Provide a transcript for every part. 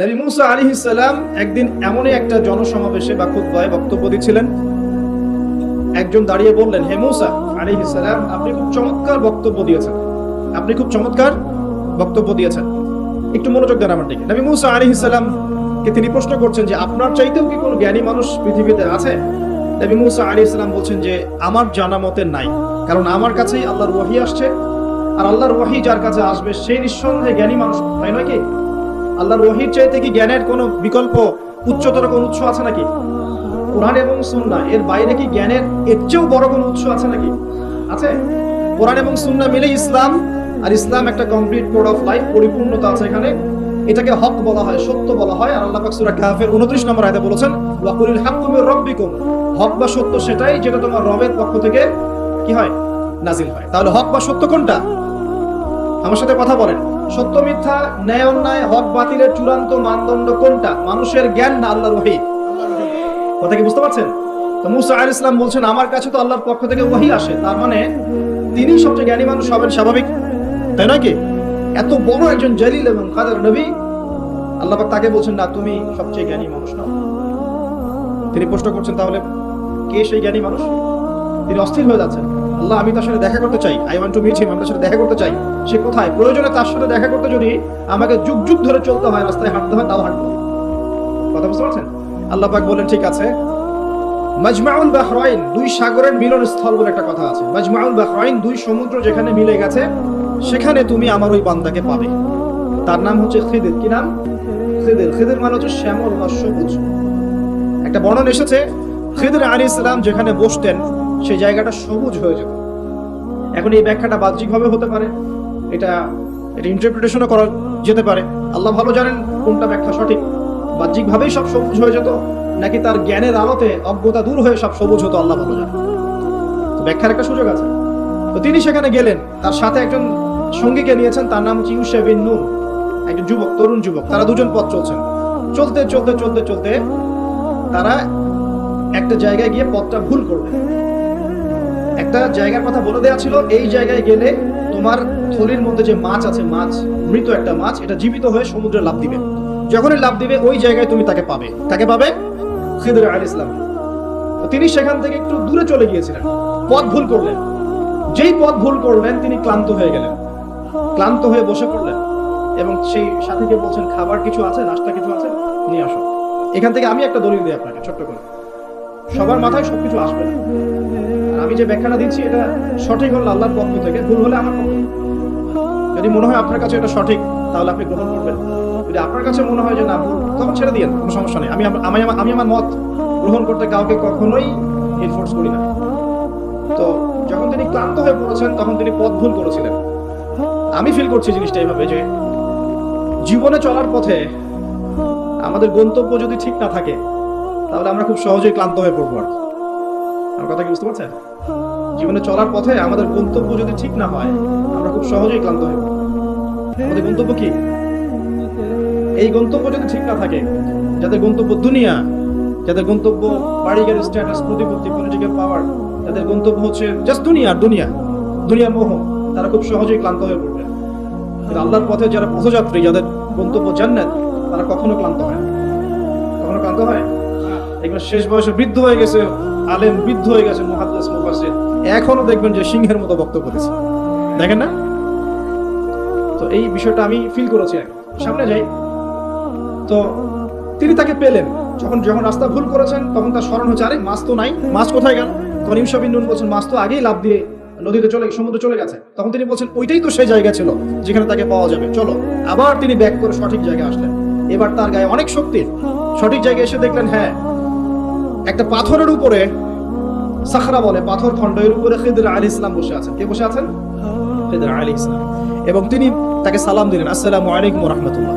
নবী মুসা আলী একদিন এমনই একটা জনসমাবেশে বা খুদ্বায় বক্তব্য দিচ্ছিলেন। একজন দাঁড়িয়ে বললেন, হে মুসা আলী আপনি খুব চমৎকার বক্তব্য দিয়েছেন। আপনি খুব চমৎকার বক্তব্য দিয়েছেন। একটু মনোযোগ দেন আমার দিকে। নবী মুসা আলী ইসালাম কে তিনি প্রশ্ন করছেন যে, আপনার চাইতেও কি কোনো জ্ঞানী মানুষ পৃথিবীতে আছে? নবী মুসা আলী ইসলাম বলছেন যে, আমার জানা মতে নাই। কারণ আমার কাছেই আল্লাহর ওয়াহি আসছে। আর আল্লাহর ওয়াহি যার কাছে আসবে সেই নিঃসন্দেহে জ্ঞানী মানুষ, তাই নয় কি? আল্লাহর ওয়াহির চাইতে কি জ্ঞানের কোনো বিকল্প, উচ্চতর কোনো উৎস আছে নাকি? কোরআন এবং সুন্না, এর বাইরে কি জ্ঞানের এর চেয়েও বড় কোনো উৎস আছে নাকি? আছে। কোরআন এবং সুন্না মিলে ইসলাম, আর ইসলাম একটা কমপ্লিট কোড অফ লাইফ, পরিপূর্ণতা আছে এখানে। এটাকে হক বলা হয়, সত্য বলা হয়, আর আল্লাহ পাক সূরা 29 নম্বর আয়াতে বলেছেন, ওয়াকুলিল হাক্কু মির রাব্বিকুম। হক বা সত্য সেটাই যেটা তোমার রবের পক্ষ থেকে কি হয়? নাজিল হয়। তাহলে হক বা সত্য কোনটা? আমার সাথে কথা বলেন। সত্য, মিথ্যা, ন্যায়, অন্যায়, হক, বাতিলের চূড়ান্ত মানদণ্ড কোনটা? মানুষের জ্ঞান না আল্লাহর ওহী? কথা কি বুঝতে পারছেন? তো মুসা আল ইসলাম বলছেন, আমার কাছে তো আল্লাহর পক্ষ থেকে ওহি আসে। তার মানে তিনি সবচেয়ে জ্ঞানী মানুষ হবেন স্বাভাবিক। তাই নয় এত বড় একজন জলিল এবং কাদের নবী? আল্লাহ তাকে বলছেন, না, তুমি সবচেয়ে জ্ঞানী মানুষ নও। তিনি প্রশ্ন করছেন, তাহলে কে সেই জ্ঞানী মানুষ? তিনি অস্থির হয়ে যাচ্ছেন। আল্লাহ, আমি তার সাথে দেখা করতে চাই। I want to meet him আমি তার সাথে দেখা করতে চাই। সে কোথায় প্রয়োজনে তার সাথে দেখা করতে যদি আমাকে যুগ যুগ ধরে চলতে হয়, রাস্তায় হাঁটতে হয়, তাও হাঁটবো কথা বুঝতে পারছেন? আল্লাহ পাক বলেন, ঠিক আছে। মাজমাউল বাহরাইন দুই সাগরের মিলন স্থল বলে একটা কথা আছে। মাজমাউল বাহরাইন দুই সমুদ্র যেখানে মিলে গেছে, সেখানে তুমি আমার ওই বান্দাকে পাবে। তার নাম হচ্ছে খিদির। কি নাম? খিদির। খিদির মানে হচ্ছে শ্যামল বা সবুজ। একটা বর্ণন এসেছে, খিদির আলী ইসলাম যেখানে বসতেন সেই জায়গাটা সবুজ হয়ে যেত। এখন এই ব্যাখ্যাটা বাহ্যিকভাবে হতে পারে। এটা এটা ইন্টারপ্রিটেশনও করা যেতে পারে। আল্লাহ ভালো জানেন কোনটা ব্যাখ্যা সঠিক। বাহ্যিকভাবেই সব সবুজ হয়ে যেত, নাকি তার জ্ঞানের আলোতে অজ্ঞতা দূর হয়ে সব সবুজ হতো, আল্লাহ ভালো জানেন। ব্যাখ্যার একটা সুযোগ আছে। তো তিনি সেখানে গেলেন, তার সাথে একজন সঙ্গীকে নিয়েছেন, তার নাম হচ্ছে ইউসা বিন একজন যুবক, তরুণ যুবক, তারা দুজন পথ চলছেন। চলতে চলতে চলতে চলতে তারা একটা জায়গায় গিয়ে পথটা ভুল করলেন। একটা জায়গার কথা বলে দেওয়া ছিল, এই জায়গায় গেলে তোমার থলির মধ্যে যে মাছ আছে, মাছ, মৃত একটা মাছ, এটা জীবিত হয়ে সমুদ্রে লাভ দিবে। যখনই লাভ দিবে, ওই জায়গায় তুমি তাকে পাবে। তাকে পাবে খিদর আল ইসলাম। তিনি সেখান থেকে একটু দূরে চলে গিয়েছিলেন। পথ ভুল করলেন। যেই পথ ভুল করলেন, তিনি ক্লান্ত হয়ে গেলেন। ক্লান্ত হয়ে বসে পড়লেন। এবং সেই সাথীকে বলছেন, খাবার কিছু আছে? নাস্তা কিছু আছে? নিয়ে আসো। এখান থেকে আমি একটা দলিল দিই আপনাকে, ছোট্ট করে। সবার মাথায় সবকিছু আসবে আমি যে ব্যাখ্যাটা দিচ্ছি, এটা সঠিক হল আল্লাহর পক্ষ থেকে। ভুল হলে আমার পক্ষ। যদি মনে হয় আপনার কাছে এটা সঠিক, তাহলে আপনি গ্রহণ করবেন। যদি আপনার কাছে মনে হয় যে না, তখন ছেড়ে দিয়েন, কোনো সমস্যা নেই। আমি আমি আমি আমার মত গ্রহণ করতে কাউকে কখনোই এনফোর্স করি না। তো যখন তিনি ক্লান্ত হয়ে পড়েছেন, তখন তিনি পথ ভুল করেছিলেন। আমি ফিল করছি জিনিসটা এইভাবে যে, জীবনে চলার পথে আমাদের গন্তব্য যদি ঠিক না থাকে, তাহলে আমরা খুব সহজেই ক্লান্ত হয়ে পড়ব আর কি। আমার কথা কি বুঝতে পারছেন? জীবনে চলার পথে আমাদের গন্তব্য যদি ঠিক না হয়, আমরা খুব সহজেই ক্লান্ত পড়ব আমাদের গন্তব্য কি? এই গন্তব্য যদি ঠিক না থাকে, যাদের গন্তব্য দুনিয়া, যাদের গন্তব্য বাড়ি গাড়ি স্ট্যাটাস প্রতিপত্তি পলিটিক্যাল পাওয়ার যাদের গন্তব্য হচ্ছে জাস্ট দুনিয়া দুনিয়া দুনিয়ার মোহ, তারা খুব সহজেই ক্লান্ত হয়ে পড়বে। কিন্তু আল্লাহর পথে যারা পথযাত্রী, যাদের গন্তব্য জান্নাত, তারা কখনো ক্লান্ত হয় কখনো ক্লান্ত হয়? দেখবেন শেষ বয়সে বৃদ্ধ হয়ে গেছে, আলেম বৃদ্ধ হয়ে গেছে, মুহাদ্দিস, মুফাসসির। এখনও দেখবেন যে সিংহের মতো বক্তব্য দিচ্ছে। দেখেন না? তো এই বিষয়টা আমি ফিল করেছি সামনে যাই। তো তিনি তাকে পেলেন। যখন যখন রাস্তা ভুল করেছেন, তখন তার স্মরণ হচ্ছে, আরে, মাছ তো নাই। মাছ কোথায় গেল? তখন ইমশা বিন নুন বলছেন, মাছ তো আগেই লাভ দিয়ে নদীতে চলে, সমুদ্রে চলে গেছে। তখন তিনি বলছেন, ওইটাই তো সেই জায়গা ছিল যেখানে তাকে পাওয়া যাবে। চলো। আবার তিনি ব্যাক করে সঠিক জায়গায় আসলেন। এবার তার গায়ে অনেক শক্তি। সঠিক জায়গায় এসে দেখলেন হ্যাঁ একটা পাথরের উপরে সাখরা বলে, পাথর খণ্ড এর উপরে খিদর আলী ইসলাম বসে আছেন। কে বসে আছেন? খিদর আলী ইসলাম। এবং তিনি তাকে সালাম দিলেন, আসসালামু আলাইকুম রহমতুল্লাহ।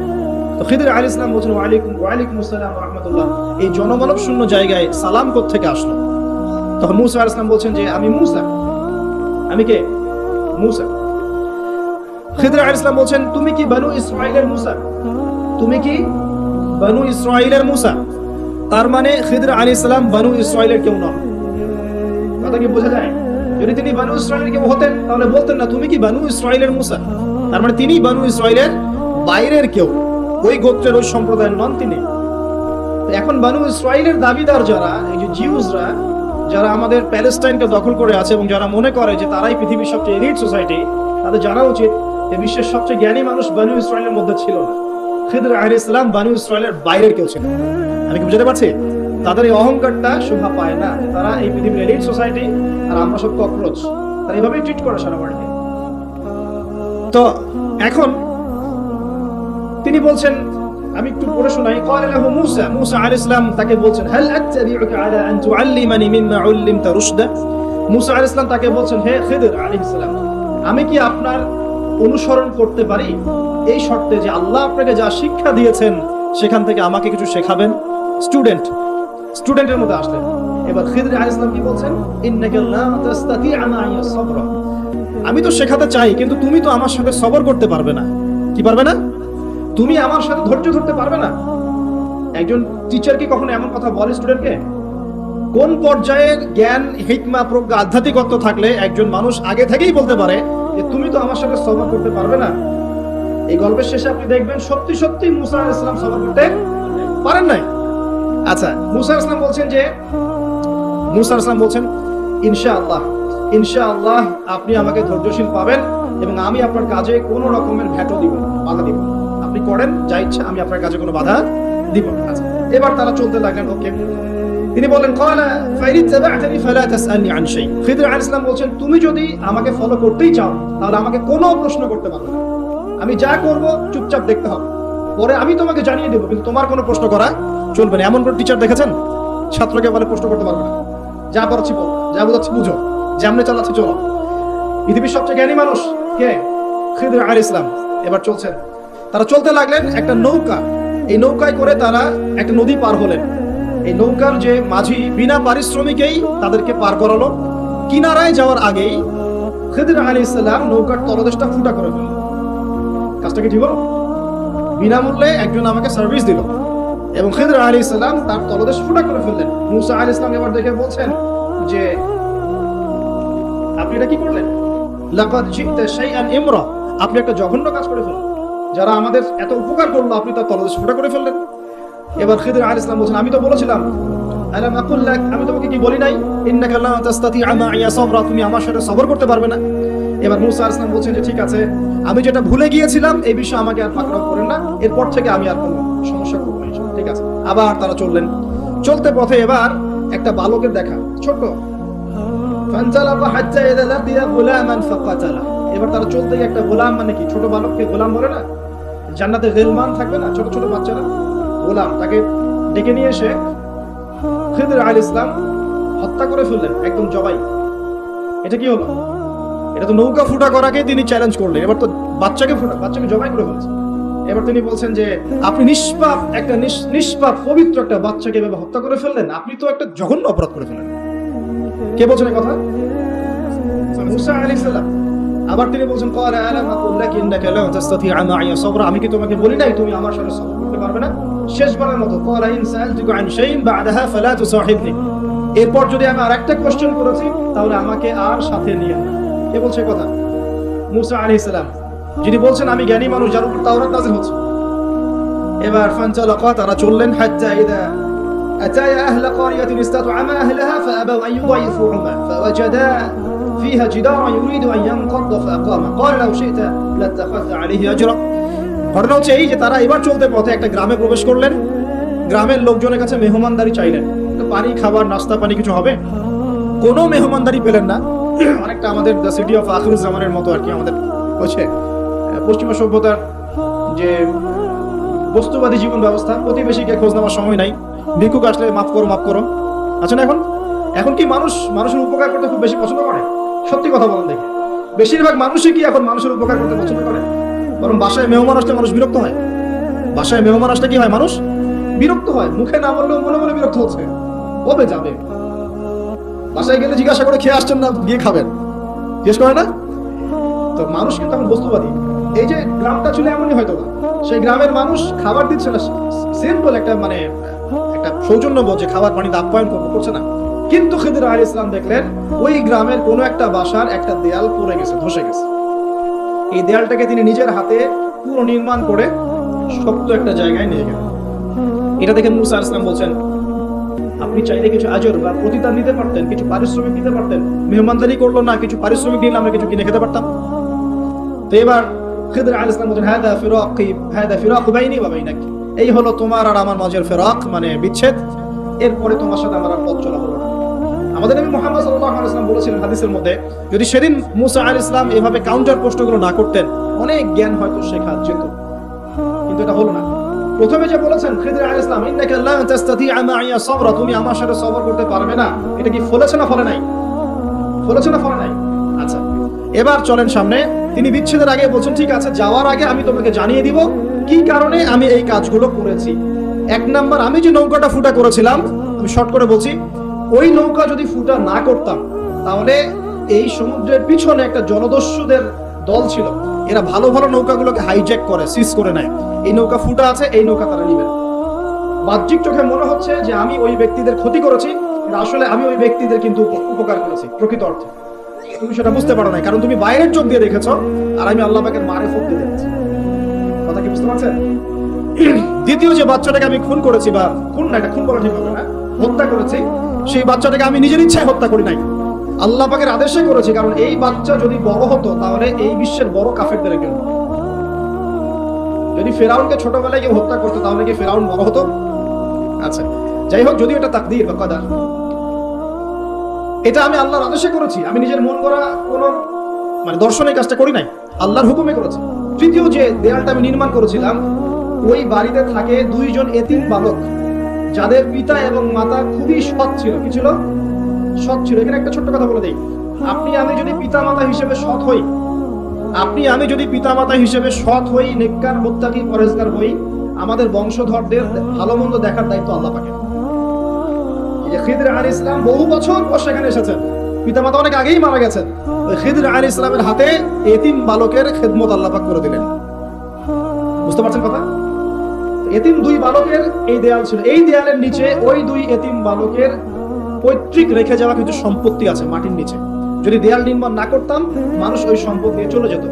তো আলী ইসলাম বলছেন, ওয়ালাইকুম ওয়ালাইকুম আসসালাম রহমতুল্লাহ। এই জনমানব শূন্য জায়গায় সালাম থেকে আসলো? তখন মুসা ইসলাম বলছেন যে, আমি মুসা। আমি কে? মুসা। খিদর আলী ইসলাম বলছেন, তুমি কি বানু ইসরাইলের মুসা? তুমি কি বানু ইসরাইলের মুসা? তার মানে খিদর আলী ইসলাম বানু ইসরাইলের কেউ নন। কথা কি বোঝা যায়। যদি তিনি বানু ইসরায়েলের কেউ হতেন, তাহলে বলতেন না, তুমি কি বানু ইসরায়েলের মুসা? তার মানে তিনি বানু ইসরায়েলের বাইরের কেউ। ওই গোত্রের ওই সম্প্রদায়ের নন তিনি। এখন বানু ইসরায়েলের দাবিদার যারা, এই যে জিউসরা, যারা আমাদের প্যালেস্টাইনকে দখল করে আছে এবং যারা মনে করে যে তারাই পৃথিবীর সবচেয়ে এলিট সোসাইটি, তাদের জানা উচিত যে বিশ্বের সবচেয়ে জ্ঞানী মানুষ বানু ইসরায়েলের মধ্যে ছিল না। খিদর আহ ইসলাম বানু ইসরায়েলের বাইরের কেউ ছিল আমি কি বুঝতে পারছি? তাদের এই অহংকারটা শোভা পায় না যে তারা এই পৃথিবীর এলিট সোসাইটি আর আমরা সব ককরোচ তারা এইভাবেই ট্রিট করে সারা ওয়ার্ল্ডে তো এখন তিনি বলছেন আমি একটু পড়ে শোনাই قال له موسى موسى عليه السلام তাকে বলছেন هل اتبعك على ان تعلمني مما علمت رشدا মুসা আলাইহিস সালাম তাকে বলছেন হে খিদর আলাইহিস সালাম আমি কি আপনার অনুসরণ করতে পারি এই শর্তে যে আল্লাহ আপনাকে যা শিক্ষা দিয়েছেন সেখান থেকে আমাকে কিছু শেখাবেন স্টুডেন্ট স্টুডেন্টের মধ্যে আসলেন। এবার খিদর আলাইহিস সালাম কি বলছেন? আমি তো শেখাতে চাই, কিন্তু তুমি তো আমার সাথে সবর করতে পারবে না। কি পারবে না? তুমি আমার সাথে ধৈর্য ধরতে পারবে না। একজন টিচার কি কখনো এমন কথা বলে স্টুডেন্টকে? কোন পর্যায়ে জ্ঞান, হিকমা, প্রজ্ঞা, আধ্যাত্মিকত্ব থাকলে একজন মানুষ আগে থেকেই বলতে পারে যে, তুমি তো আমার সাথে সবর করতে পারবে না এই গল্পের শেষে আপনি দেখবেন সত্যি সত্যি মুসা আলাইহিস সালাম সবর করতে পারেন নাই। আচ্ছা মুসা আলাইহিস সালাম বলছেন যে, মুসা আলাইহিস সালাম বলছেন আপনি আমাকে ধৈর্যশীল পাবেন এবং আমি আপনার কাজে কোনো রকমের দিব বাধা দিব আপনি করেন, যা ইচ্ছা, আমি আপনার কাজে কোনো বাধা দিব আচ্ছা এবার তারা চলতে লাগলেন, ওকে। তিনি বলেন ইত্তাবা'তানি ফালা তাসআলনি আন শাই আলাইহিস বলছেন, তুমি যদি আমাকে ফলো করতেই চাও, তাহলে আমাকে কোনো প্রশ্ন করতে পারবে না। আমি যা করব, চুপচাপ দেখতে হবে। পরে আমি তোমাকে জানিয়ে দেবো, কিন্তু তোমার কোনো প্রশ্ন করা চলবে না। এমন কোন টিচার দেখেছেন? ছাত্রকে বলে প্রশ্ন করতে পারবে না। যা পড়াচ্ছি বল, যা বোঝাচ্ছি বুঝো, যেমনে চালাচ্ছি চলো। পৃথিবীর সবচেয়ে জ্ঞানী মানুষ কে? খিদর আল ইসলাম। এবার চলছেন তারা চলতে লাগলেন একটা নৌকা। এই নৌকায় করে তারা একটা নদী পার হলেন। এই নৌকার যে মাঝি বিনা পারিশ্রমিকেই তাদেরকে পার করালো। কিনারায় যাওয়ার আগেই খিদর আলী ইসলাম নৌকার তলদেশটা ফুটা করে ফেললেন কাজটা কি ঠিক হলো? বিনামূল্যে একজন আমাকে সার্ভিস দিল। এবং খিদর আলী ইসলাম তার তলদেশ ফুটা করে ফেললেন। মুসা আলী ইসলাম এবার দেখে বলছেন যে, আপনি এটা কি করলেন? লাকাদ জিতা শাইআন ইমরা। আপনি একটা জঘন্য কাজ করে ফেললেন। যারা আমাদের এত উপকার করল, আপনি তার তলদেশ ফুটা করে ফেললেন। এবার খিদর আলী ইসলাম বলছেন, আমি তো বলেছিলাম, আলাম আকুল লাক, আমি তোমাকে কি বলি নাই? ইন্নাকা লা তাস্তাতিআ মা'িয়া সাবরা, তুমি আমার সাথে সবর করতে পারবে না। এবার মুসা আলাইহিস সালাম বলছেন যে, ঠিক আছে, আমি যেটা ভুলে গিয়েছিলাম, এই বিষয়ে আমাকে আর পাকড়াও করেন না। এরপর থেকে আমি আর কোনো সমস্যা করব না ঠিক আছে, আবার তারা চললেন। চলতে পথে এবার একটা বালকের দেখা ছোট এবার তারা চলতে একটা গোলাম মানে কি, ছোট বালককে গোলাম বলে না? জান্নাতে গিলমান থাকবে না, ছোট ছোট বাচ্চারা? গোলাম, তাকে ডেকে নিয়ে এসে খিদর আল ইসলাম হত্যা করে ফেললেন, একদম জবাই। এটা কি হলো? এটা তো নৌকা ফুটা করাকে তিনি চ্যালেঞ্জ করলেন। এবার তো বাচ্চাকে ফুটা, বাচ্চাকে জবাই করে ফেলছে এবার তিনি বলছেন যে, আপনি নিষ্পাপ, একটা নিষ্পাপ, পবিত্র একটা বাচ্চাকে এভাবে হত্যা করে ফেললেন? আপনি তো একটা জঘন্য অপরাধ করে ফেললেন কে বলছেন কথা? মুসা আলাইহিস সালাম। আবার তিনি বলছেন, ক্বালা আলাম আকুল লাকি ইন্নাকা লা তাস্তাতিআ মা'িয়া সাবরা। আমি কি তোমাকে বলি নাই তুমি আমার সাথে সবর করতে পারবে না? শেষবারের মতো, ক্বালা ইন সাআলতুকা আন শাইইন বা'দাহা ফালা তুসাহিবনি। এরপর যদি আমি আরেকটা কোশ্চেন করেছি, তাহলে আমাকে আর সাথে নিয়ে না কে বলছে এই কথা মুসা আলাইহিস সালাম যিনি বলছেন আমি জ্ঞানী মানুষ যার উপর তাওরাত নাযিল হচ্ছে এবার ফানতালাকা তারা চললেন হাত্তা ইদা أتايا أهل قرية استطعما أهلها فأبوا أن يضيفوهما فوجدا فيها جدارا يريد أن ينقض فأقامه قال لو شئت لاتخذت عليه أجرا ঘটনা হচ্ছে এই যে তারা এবার চলতে পথে একটা গ্রামে প্রবেশ করলেন গ্রামের লোকজনের কাছে মেহমানদারি চাইলেন তো পানি খাবার নাস্তা পানি কিছু হবে কোনো মেহমানদারি পেলেন না অনেকটা আমাদের দ্য সিটি অফ আখরুজ্জামানের মতো আর কি আমাদের হচ্ছে পশ্চিমা সভ্যতার যে বস্তুবাদী জীবন ব্যবস্থা, প্রতিবেশীকে খোঁজ নেওয়ার সময় নাই। ভিক্ষুক আসলে মাফ করো মাফ করো। আচ্ছা না, এখন? এখন কি মানুষ, মানুষের উপকার করতে খুব বেশি পছন্দ করে? সত্যি কথা বলেন দেখি। বেশিরভাগ মানুষই কি এখন মানুষের উপকার করতে পছন্দ করে? বরং বাসায় মেহমান আসলে মানুষ বিরক্ত হয়। বাসায় মেহমান আসলে কি হয় মানুষ? বিরক্ত হয়। মুখে না বললেও মনে মনে বিরক্ত হচ্ছে। কবে যাবে? বাসায় গেলে জিজ্ঞাসা করে খেয়ে আসছেন না, গিয়ে খাবেন। জিজ্ঞেস করে না? তো মানুষ কিন্তু এখন বস্তুবাদী। এই যে গ্রামটা ছিল এমনই হয়তো বা। সেই গ্রামের মানুষ খাবার দিচ্ছে না। সিম্পল একটা মানে একটা সৌজন্য যে খাবার পানিতে আপ্যায়ন করব, করছে না। কিন্তু খিদির আল ইসলাম দেখলেন, ওই গ্রামের কোনো একটা বাসার একটা দেয়াল পড়ে গেছে, ধসে গেছে। এই দেয়ালটাকে তিনি নিজের হাতে পুরো নির্মাণ করে শক্ত একটা জায়গায় নিয়ে গেলেন। এটা দেখে মুসা ইসলাম বলছেন আপনি চাইলে কিছু আজর বা প্রতিদান নিতে পারতেন, কিছু পারিশ্রমিক দিতে পারতেন, মেহমানদারি করল না, কিছু পারিশ্রমিক দিলে আমরা কিছু কিনে খেতে পারতাম। তো এবার আল ইসলাম বলছেন ফিরাক ফিরাক বাইনি বা এই হলো তোমার আর আমার মাঝের ফেরাক মানে বিচ্ছেদ। এরপরে তোমার সাথে আমার পথ চলা হলো আমাদের নবী মোহাম্মদ সাল্লাল্লাহু আলাইহি বলেছিলেন হাদিসের মধ্যে, যদি সেদিন মুসা আল ইসলাম এভাবে কাউন্টার প্রশ্নগুলো না করতেন, অনেক জ্ঞান হয়তো শেখা যেত। কিন্তু এটা হলো না। প্রথমে যে বলেছেন খিদর আল ইসলাম ইন্নাকা লা তাস্তাতিআ মাইয়া সাবরা তুমি আমার সাথে সবর করতে পারবে না। এটা কি ফলেছে না ফলে নাই? ফলেছে না ফলে নাই? আচ্ছা এবার চলেন সামনে। তিনি বিচ্ছেদের আগে বলছেন, ঠিক আছে, যাওয়ার আগে আমি তোমাকে জানিয়ে দিব কি কারণে আমি এই কাজগুলো করেছি। এক নাম্বার, আমি যে নৌকাটা ফুটা করেছিলাম, আমি শর্ট করে বলছি, ওই নৌকা যদি ফুটা না করতাম, তাহলে এই সমুদ্রের পিছনে একটা জলদস্যুদের দল ছিল। এরা ভালো ভালো নৌকাগুলোকে হাইজ্যাক করে সিজ করে নেয়। এই নৌকা ফুটা আছে, এই নৌকা তারা নিবে। বাহ্যিক চোখে মনে হচ্ছে যে আমি ওই ব্যক্তিদের ক্ষতি করেছি আসলে আমি ওই ব্যক্তিদের কিন্তু উপকার করেছি, প্রকৃত অর্থে। তুমি সেটা বুঝতে পারো না কারণ তুমি বাইরের চোখ দিয়ে দেখেছ, আর আমি আল্লাহ পাকের মারে ফুট দিয়ে দেখেছি। কথা কি বুঝতে পারছেন? দ্বিতীয় যে বাচ্চাটাকে আমি খুন করেছি, বা খুন না, এটা খুন করা ঠিক হবে না, হত্যা করেছি, সেই বাচ্চাটাকে আমি নিজের ইচ্ছায় হত্যা করি নাই। আল্লাহ পাকের আদেশে করেছি, কারণ এই বাচ্চা যদি বড় হতো, তাহলে এই বিশ্বের বড় কাফেরদের হতো। যদি ফেরাউনকে ছোটবেলায় কেউ হত্যা করতো, তাহলে কি ফেরাউন বড় হতো? আচ্ছা যাই হোক যদি এটা তাকদির বা কাদার। এটা আমি আল্লাহর আদেশে করেছি, আমি নিজের মন করা কোনো মানে দর্শনের কাজটা করি নাই। আল্লাহর হুকুমে করেছি। তৃতীয় যে দেয়ালটা আমি নির্মাণ করেছিলাম, ওই বাড়িতে থাকে দুইজন এতিম বালক, যাদের পিতা এবং মাতা খুবই সৎ ছিল। কি ছিল? সৎ ছিল। এখানে একটা ছোট্ট কথা বলে দেই। আপনি আমি যদি পিতা মাতা হিসেবে সৎ হই, আপনি আমি যদি পিতামাতা হিসেবে সৎ হই, নেককার, মুত্তাকি পরেজগার হই, আমাদের বংশধরদের ভালো মন্দ দেখার দায়িত্ব আল্লাহ পাকে ইসলাম বহু বছর পর সেখানে এসেছেন পিতামাতা অনেক আগেই মারা গেছেন। ওই ইসলামের হাতে এতিম বালকের খেদমত করে দিলেন। বুঝতে পারছেন কথা? এতিম দুই বালকের এই দেয়াল ছিল। এই দেয়ালের নিচে ওই দুই এতিম বালকের পৈতৃক রেখে যাওয়া কিছু সম্পত্তি আছে মাটির নিচে। যদি দেয়াল নির্মাণ না করতাম, মানুষ ওই সম্পদ নিয়ে চলে যেত।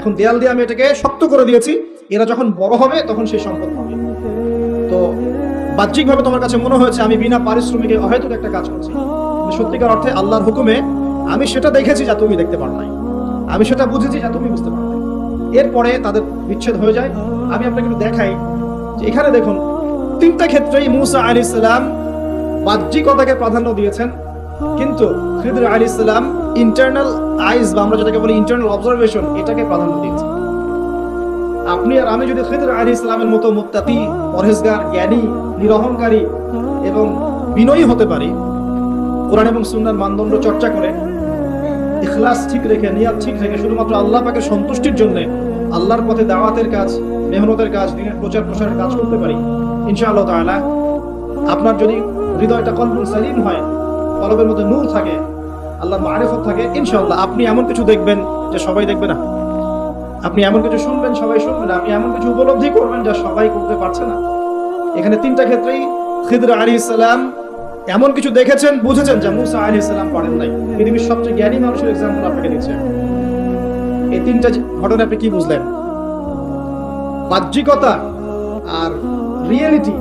এখন দেয়াল দিয়ে আমি এটাকে শক্ত করে দিয়েছি, এরা যখন বড় হবে, তখন সেই সম্পদ পাবে। তো বাহ্যিকভাবে তোমার কাছে মনে হয়েছে, আমি বিনা পারিশ্রমিকে অহেতুক একটা কাজ করছি। সত্যিকার অর্থে আল্লাহর হুকুমে আমি সেটা দেখেছি যা তুমি দেখতে পারো নাই। আমি সেটা বুঝেছি যা তুমি বুঝতে পারো। এরপরে তাদের বিচ্ছেদ হয়ে যায়। আমি আপনাকে একটু দেখাই যে এখানে দেখুন, তিনটা ক্ষেত্রেই মুসা আলী ইসলাম বাহ্যিকতাকে প্রাধান্য দিয়েছেন। কিন্তু খিদর আলী ইসলাম ইন্টারনাল আইজ বা আমরা যেটাকে বলি ইন্টারনাল অবজারভেশন এটাকে প্রাধান্য দিয়েছেন। আপনি আর আমি যদি খিদর আলী ইসলামের মতো মুত্তাকি, পরহেজগার, জ্ঞানী, নিরহংকারী এবং বিনয়ী হতে পারি, কোরআন এবং সুন্নার মানদণ্ড চর্চা করে, ইখলাস ঠিক রেখে, নিয়াত ঠিক রেখে শুধুমাত্র আল্লাহ পাকের সন্তুষ্টির জন্য আল্লাহর পথে দাওয়াতের কাজ, মেহনতের কাজ, দিনের প্রচার প্রসারের কাজ করতে পারি, ইনশাআল্লাহ তাআলা। আপনার যদি হৃদয়টা কলবুল সালিম হয়, কলবের মধ্যে নূর থাকে, আল্লাহর মারিফত থাকে ইনশাল্লাহ আপনি এমন কিছু দেখবেন যে সবাই দেখবে না। আপনি এমন কিছু শুনবেন, সবাই শুনবেন আপনি এমন কিছু উপলব্ধি করবেন যা সবাই করতে পারছে না। এখানে তিনটা ক্ষেত্রেই খিদর আলী ইসলাম এমন কিছু দেখেছেন, বুঝেছেন যা মুসা আলী ইসলাম পারেন নাই। পৃথিবীর সবচেয়ে জ্ঞানী মানুষের এক্সাম্পল আপনাকে দিচ্ছে। এই তিনটা ঘটনা আপনি কি বুঝলেন? বাহ্যিকতা আর রিয়েলিটি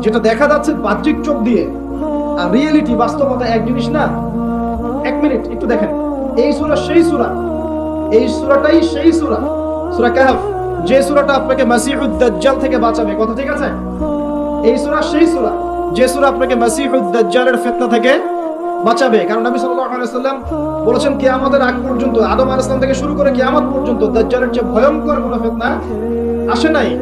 যেটা দেখা যাচ্ছে বাহ্যিক চোখ দিয়ে। আর রিয়েলিটি বাস্তবতা এক জিনিস না? এক মিনিট, একটু দেখেন। এই সূরা, সেই সূরা। এই সূরাটাই সেই সূরা। সূরা কাহফ। যে সূরাটা আপনাকে মাসিহুদ দাজ্জাল থেকে বাঁচাবে, কথা ঠিক আছে? এই সূরা, সেই সূরা। যে সূরা আপনাকে মাসিহুদ দাজ্জালের ফিতনা থেকে বাঁচাবে। কারণ নবী সাল্লাল্লাহু আলাইহি সাল্লাম বলেছেন, কিয়ামতের আগ পর্যন্ত, আদম আলাইহিস সালাম থেকে শুরু করে কিয়ামত পর্যন্ত দাজ্জালের যে ভয়ঙ্কর কোনো ফিতনা আসে নাই।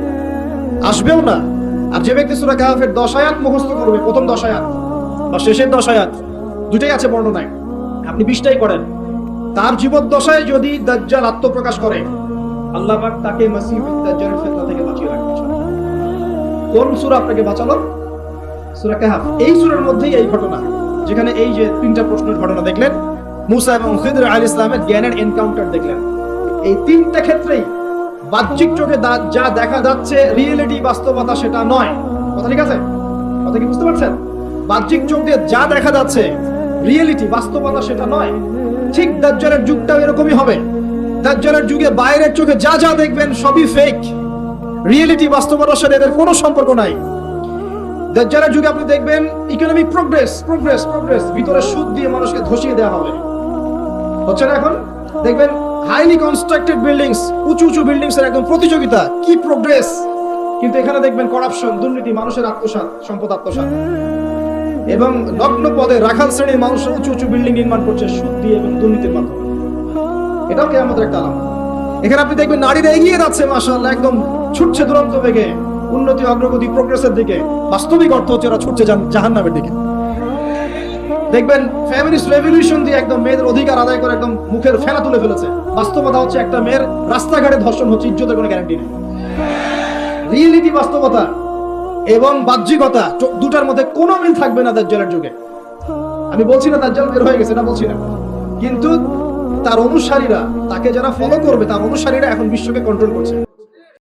আসবেও না। আর যে ব্যক্তি সূরা কাহফের 10 আয়াত মুখস্থ করবে, প্রথম 10 আয়াত বা শেষের 10 আয়াত দুটাই আছে বর্ণনায়। আপনি বিশটাই করেন। তার জীবদ্দশায় যদি দাজ্জাল আত্মপ্রকাশ করে, আল্লাহ পাক তাকে মাসিহুদ দাজ্জালের ফিতনা থেকে বাঁচিয়ে রাখবেন কোন সূরা আপনাকে বাঁচালো? সূরা কাহফ। এই সূরার মধ্যেই এই ঘটনা। যেখানে এই যে তিনটা প্রশ্নের ঘটনা দেখলেন, মুসা এবং খিদর আলী ইসলামের জ্ঞানের এনকাউন্টার দেখলেন। এই তিনটা ক্ষেত্রেই বাহ্যিক চোখে যা দেখা যাচ্ছে রিয়েলিটি বাস্তবতা সেটা নয়। কথা ঠিক আছে? কথা কি বুঝতে পারছেন? বাহ্যিক চোখ দিয়ে যা দেখা যাচ্ছে রিয়েলিটি বাস্তবতা সেটা নয়। ঠিক দাজ্জালের যুগটাও এরকমই হবে। দাজ্জালের যুগে বাইরের চোখে যা যা দেখবেন, সবই ফেক রিয়েলিটি বাস্তবতার সাথে এদের কোনো সম্পর্ক নাই। দাজ্জালের যুগে আপনি দেখবেন ইকোনমিক প্রোগ্রেস প্রোগ্রেস প্রোগ্রেস ভিতরে সুদ দিয়ে মানুষকে ধসিয়ে দেওয়া হবে। হচ্ছে না এখন? দেখবেন হাইলি কনস্ট্রাক্টেড বিল্ডিংস উঁচু উঁচু বিল্ডিংস এর একদম প্রতিযোগিতা। কি প্রোগ্রেস কিন্তু এখানে দেখবেন করাপশন দুর্নীতি, মানুষের আত্মসাৎ, সম্পদ আত্মসাৎ। এবং লগ্ন পদে রাখাল শ্রেণির মানুষ উঁচু উঁচু বিল্ডিং নির্মাণ করছে সুদ দিয়ে এবং দুর্নীতির মাধ্যমে। এটাও কি আমাদের একটা আলাম এখানে আপনি দেখবেন নারীরা এগিয়ে যাচ্ছে মাসাল্লাহ একদম ছুটছে দুরন্ত বেগে। উন্নতি, অগ্রগতি প্রোগ্রেসের দিকে। বাস্তবিক অর্থ হচ্ছে ওরা ছুটছে জাহান নামের দিকে। দেখবেন ফ্যামিলিস্ট রেভলিউশন দিয়ে একদম মেয়েদের অধিকার আদায় করে একদম মুখের ফেনা তুলে ফেলেছে। বাস্তবতা হচ্ছে একটা মেয়ের রাস্তাঘাটে ধর্ষণ হচ্ছে, ইজ্জতের কোনো গ্যারান্টি নেই। রিয়েলিটি বাস্তবতা এবং বাহ্যিকতা দুটার মধ্যে কোনো মিল থাকবে না দাজ্জালের যুগে। আমি বলছি না দাজ্জাল বের হয়ে গেছে, এটা বলছি না। কিন্তু তার অনুসারীরা, তাকে যারা ফলো করবে, তার অনুসারীরা এখন বিশ্বকে কন্ট্রোল করছে।